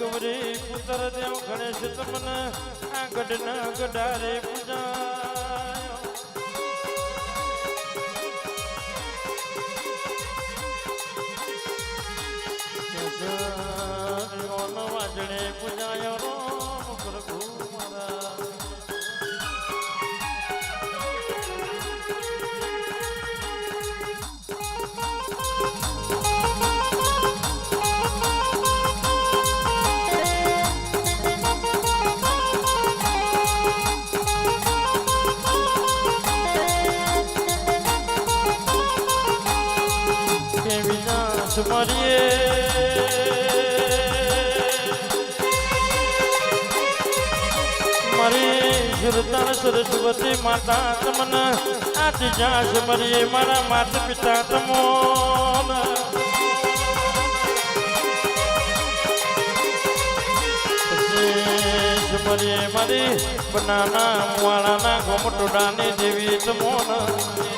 ગૌરી પુત્ર દેવ ગણેશ તમને આ ગઢના ગઢારે પૂજા વિનાશ મરીએ મારી જુરતા સરસ્વતી માતા તમને. આથી જાશ મરીએ મારા માતા પિતા તમો મરીએ મારી બનાના મુવાળાના ગોમટોડાની દેવી તમોન.